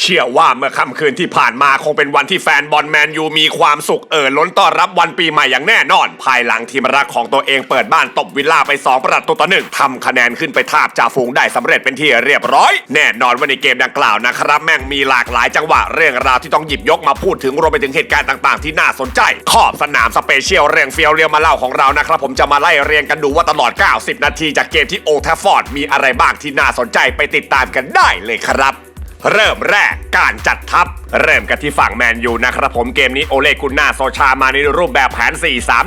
เชื่อว่าเมื่อค่ำคืนที่ผ่านมาคงเป็นวันที่แฟนบอลแมนยูมีความสุขเอ่อล้นต้อนรับวันปีใหม่อย่างแน่นอน ภายหลังทีมรักของตัวเองเปิดบ้านตบวิลล่าไป 2 ประตูต่อหนึ่งทำคะแนนขึ้นไปทาบจ่าฝูงได้สำเร็จเป็นที่เรียบร้อย แน่นอนว่าในเกมดังกล่าวนะครับ แม่งมีหลากหลายจังหวะเรื่องราวที่ต้องหยิบยกมาพูดถึงรวมไปถึงเหตุการณ์ต่างๆ ที่น่าสนใจ ขอบสนามสเปเชียลเรื่องเฟียวเรียวมาเล่าของเรานะครับผมจะมาไล่เรียงกันดูว่าตลอด 90 นาทีจากเกมที่โอลด์แทฟฟอร์ดมีอะไรบ้างที่น่าสนใจไปติดตามกันได้เลยครับ เริ่มแรกการจัดทัพ เริ่มกันที่ฝั่งแมนยูนะครับผมเกมนี้โอเลกุนนาโซชามาในรูปแบบแผน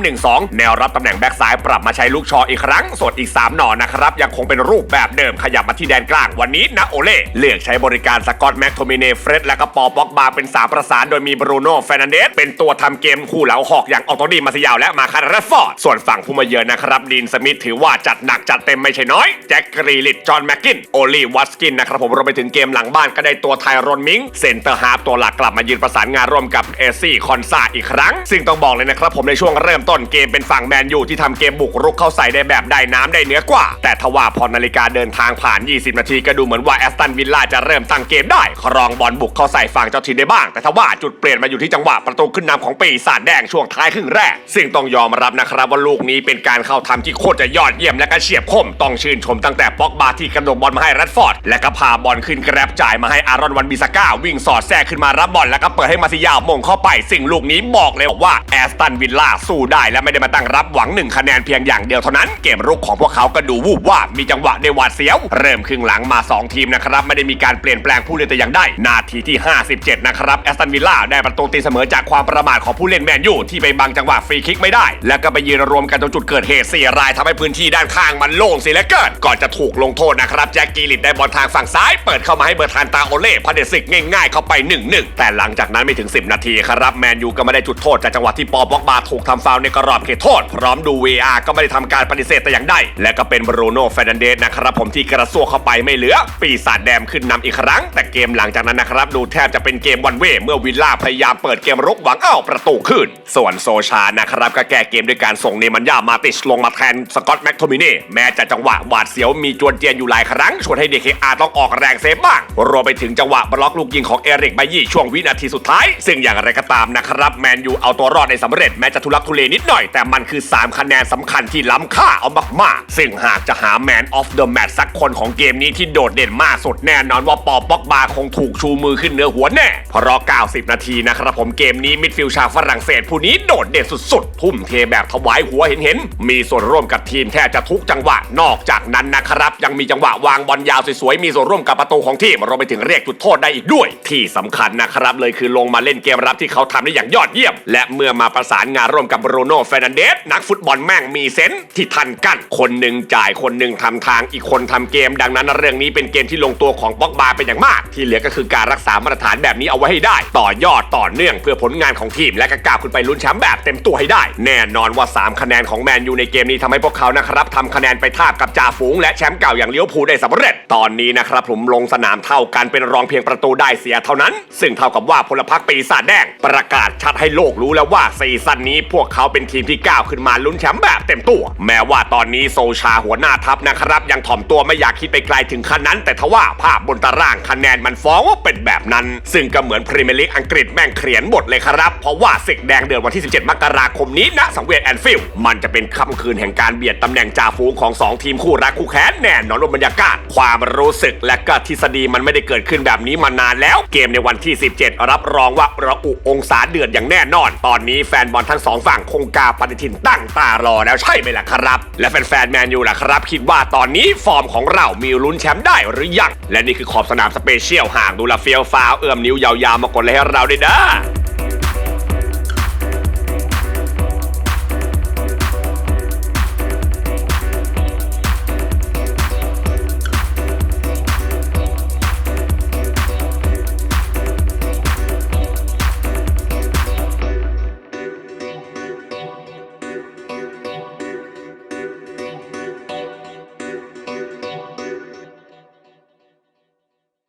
4-3-1-2 แนวรับตำแหน่งแบ็กซ้ายปรับมาใช้ลูกชออีกครั้ง ส่วนอีก 3 หน่อนะครับยังคงเป็นรูปแบบเดิมขยับมาที่แดนกลางวันนี้นะโอเล่เลือกใช้บริการสกอตแม็กโทมิเนเฟรดและก็ปอป็อกบาเป็นสามประสานโดยมีบรูโน่เฟรนันเดสเป็นตัวทำเกมคู่เหลาหอกอย่างออโตดีมาซิยาวและมาคาร์เรฟฟอร์ดส่วนฝั่งผู้มาเยือนนะครับดีนสมิธถือว่าจัดหนักจัดเต็มไม่ใช่น้อยแจ็คกรีลิตจอห์นแม็กกินโอลีวัตสกินนะครับผมรวมไปถึงเกมหลังบ้านก็ได้ตัวไทรอนมิงเซนเตอร์ฮาร์ฟตัวหลักกลับมายืนประสานงานร่วมกับเอซี่คอนซาอีกครั้ง ซึ่งต้องบอกเลยนะครับผมในช่วงเริ่มต้นเกมเป็นฝั่งแมนยูที่ทำเกมบุกรุกเข้าใส่ได้แบบได้น้ำได้เนื้อกว่า แต่ทว่าพอนาฬิกาเดินทางผ่าน 20 นาทีก็ดูเหมือนว่าแอสตันวิลล่าจะเริ่มตั้งเกมได้ครองบอลบุกเข้าใส่ฝั่งเจ้าถิ่นได้บ้าง แต่ทว่าจุดเปลี่ยนมาอยู่ที่จังหวะประตูขึ้นนำของปีศาจแดงช่วงท้ายครึ่งแรก ซึ่งต้องยอมรับนะครับว่าลูกนี้เป็นการเข้าทำที่โคตรจะยอดเยี่ยมและก็เฉียบคมต้องชื่นชมตั้งแต่ป็อกบาที่กระโดดบอลมาให้แรดฟอร์ดและก็พาบอลขึ้นแกร็บจ่ายมาให้อารอนวันบิสก้าวิ่งสอดแทรกขึ้นมารับบอลแล้วก็เปิดให้มาซิยาวมงเข้าไปสิ่งลูกนี้บอกเลยว่าแอสตันวิลล่าสู้ได้และไม่ได้มาตั้งรับหวังหนึ่งคะแนนเพียงอย่างเดียวเท่านั้นเกมรุกของพวกเขาก็ดูวูบว่ามีจังหวะในหวาดเสียว เริ่มครึ่งหลังมา 2 ทีมนะครับไม่ได้มีการเปลี่ยนแปลงผู้เล่นแต่อย่างใดนาทีที่ 57 นะครับแอสตันวิลล่าได้ประตูตีเสมอจากความประมาทของผู้เล่นแมนยูที่ไปบังจังหวะฟรีคิกไม่ได้ แล้วก็ไปยืนรวมกันตรงจุดเกิดเหตุสี่รายทำให้พื้นที่ด้านข้างมันโล่งเสียเหลือเกินก่อนจะถูกลงโทษนะครับแจ็คกีลิตได้บอลทางฝั่งซ้าย เปิดเข้ามาให้เบอร์ทานตาโอเล่พาเดซิกง่ายๆเข้าไป1-1แต่หลังจากนั้นไม่ถึง 10 นาทีครับแมนยูก็ไม่ได้จุดโทษจากจังหวะที่ปอบล็อกบาถูกทำฟาวในกรอบเขตโทษ พร้อมดู VR ก็ไม่ได้ทำการปฏิเสธแต่อย่างใดและก็เป็นบรูโน่เฟรนันเดสนะครับผมที่กระซวกเข้าไปไม่เหลือ ปีศาจแดมขึ้นนำอีกครั้ง แต่เกมหลังจากนั้นนะครับดูแทบจะเป็นเกมวันเวเมื่อวิลล่าพยายามเปิดเกมรุกหวังเอาประตูขึ้น ส่วนโซชานะครับก็แก้เกมด้วยการส่งเนมันยามาติชลงมาแทนสกอตแม็กโทมิเน่แม้จะจังหวะหวาดเสียวมีจวนเจียนอยู่หลายครั้งชวนให้เดคอาต้องออกแรงเซฟบ้างรวมไปถึงจังหวะบล็อกลูกยิงของเอริกไบยีช่วงวินาทีสุดท้าย ซึ่งอย่างไรก็ตามนะครับแมนยูเอาตัวรอดได้สำเร็จแม้จะทุลักทุเลนิดหน่อย แต่มันคือ 3 คะแนนสำคัญที่ล้ำค่าเอามากๆ ซึ่งหากจะหาแมนออฟเดอะแมตช์สักคนของเกมนี้ที่โดดเด่นมากสุดแน่นอนว่าปอป็อกบาคงถูกชูมือขึ้นเหนือหัวแน่เพราะ 90 นาทีนะครับผมเกมนี้มิดฟิลชาวฝรั่งเศสผู้นี้โดดเด่นสุดๆ ทุ่มเทแบบถวายหัวเห็นๆ มีส่วนร่วมกับทีมแทบจะทุกจังหวะ นอกจากนั้นนะครับ ยังมีจังหวะวางบอลยาวสวยๆ มีส่วนร่วมกับประตูของทีมรวมไปถึงเรียกจุดโทษได้อีกด้วย ที่สำคัญนะครับ เลยคือลงมาเล่นเกมรับที่เขาทำได้อย่างยอดเยี่ยม และเมื่อมาประสานงานร่วมกับบรูโน่เฟรนันเดสนักฟุตบอลแม่งมีเซนส์ที่ทันกันคนหนึ่งจ่ายคนหนึ่งทำทางอีกคนทำเกม ดังนั้นเรื่องนี้เป็นเกมที่ลงตัวของป็อกบาเป็นอย่างมาก ที่เหลือก็คือการรักษามาตรฐานแบบนี้เอาไว้ให้ได้ ต่อยอดต่อเนื่องเพื่อผลงานของทีมและก็ก้าวขึ้นไปลุ้นแชมป์แบบเต็มตัวให้ได้ แน่นอนว่า 3 คะแนนของแมนยูในเกมนี้ทำให้พวกเขานะครับทำคะแนนไปทาบกับจ่าฝูงและแชมป์เก่าอย่างเลี้ยวภูได้สำเร็จ ตอนนี้นะครับผมลงสนามเท่ากันเป็นรองเพียงประตูได้เสียเท่านั้นซึ่งเท่ากับว่าพลพรรคปีศาจแดง ประกาศชัดให้โลกรู้แล้วว่าซีซั่นนี้พวกเขาเป็นทีมที่ก้าวขึ้นมาลุ้นแชมป์แบบเต็มตัว แม้ว่าตอนนี้โซชาหัวหน้าทัพนะครับ ยังถ่อมตัวไม่อยากคิดไปไกลถึงขั้นนั้น แต่ทว่าภาพบนตารางคะแนนมันฟ้องว่าเป็นแบบนั้น ซึ่งก็เหมือนพรีเมียร์ลีกอังกฤษแม่งเขียนบทเลยครับเพราะว่าศึกแดงเดือนวันที่ 17 มกราคมนี้ณสังเวียนแอนฟิลด์มันจะเป็นค่ำคืนแห่งการเบียดตำแหน่งจ่าฝูงของ 2 ทีมคู่รักคู่แค้นแน่นอนว่าบรรยากาศ ความรู้สึกและก็ทฤษฎีมันไม่ได้เกิดขึ้นแบบนี้มานานแล้วเกมในวันที่ 17 รับรองว่าระอุองศาเดือดอย่างแน่นอน ตอนนี้แฟนบอลทั้งสองฝั่งคงกาปฏิทินตั้งตารอแล้วใช่ไหมล่ะครับ และแฟนๆแมนยูล่ะครับ คิดว่าตอนนี้ฟอร์มของเรามีลุ้นแชมป์ได้หรือยัง และนี่คือขอบสนามสเปเชียลห่างดูละเฟียวฟ้าวเอื้อมนิ้วยาวๆมากดเลยให้เราด้วยเด้อ